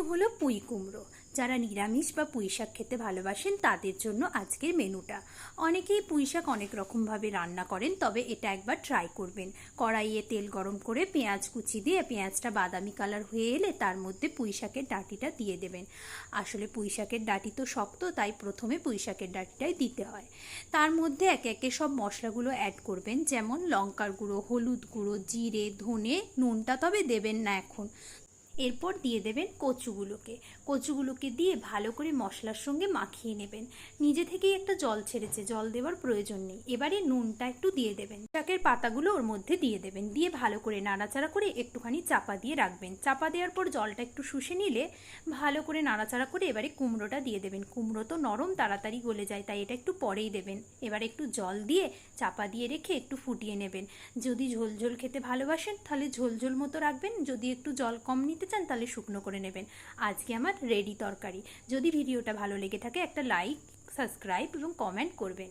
Menu হলো পুঁই কুমড়ো। যারা নিরামিষ বা পুঁই শাক খেতে ভালোবাসেন, তাদের জন্য আজকের মেনুটা। অনেকেই পুঁই শাক অনেক রকমভাবে রান্না করেন, তবে এটা একবার ট্রাই করবেন। কড়াইয়ে তেল গরম করে পেঁয়াজ কুচি দিয়ে পেঁয়াজটা বাদামি কালার হয়ে এলে তার মধ্যে পুঁই শাকের ডাঁটিটা দিয়ে দেবেন। আসলে পুঁই শাকের ডাঁটি তো শক্ত, তাই প্রথমে পুঁই শাকের ডাঁটিটাই দিতে হয়। তার মধ্যে একে একে সব মশলাগুলো অ্যাড করবেন, যেমন লঙ্কার গুঁড়ো, হলুদ গুঁড়ো, জিরে, ধনে, নুনটা তবে দেবেন না এখন। এরপর দিয়ে দেবেন কচুগুলোকে। কচুগুলোকে দিয়ে ভালো করে মশলার সঙ্গে মাখিয়ে নেবেন। নিজে থেকেই একটা জল ছেড়েছে, জল দেওয়ার প্রয়োজন নেই। এবারে নুনটা একটু দিয়ে দেবেন। শাকের পাতাগুলো ওর মধ্যে দিয়ে দেবেন। দিয়ে ভালো করে নাড়াচাড়া করে একটুখানি চাপা দিয়ে রাখবেন। চাপা দেওয়ার পর জলটা একটু শুষে নিলে ভালো করে নাড়াচাড়া করে এবারে কুমড়োটা দিয়ে দেবেন। কুমড়ো তো নরম, তাড়াতাড়ি গলে যায়, তাই এটা একটু পরেই দেবেন। এবার একটু জল দিয়ে চাপা দিয়ে রেখে একটু ফুটিয়ে নেবেন। যদি ঝোল ঝোল খেতে ভালোবাসেন, তাহলে ঝোল ঝোল মতো রাখবেন। যদি একটু জল কম নিতে চান তাহলে শুকনো করে নেবেন। আজকে আমার রেডি তরকারি। যদি ভিডিওটা ভালো লেগে থাকে, একটা লাইক সাবস্ক্রাইব এবং কমেন্ট করবেন।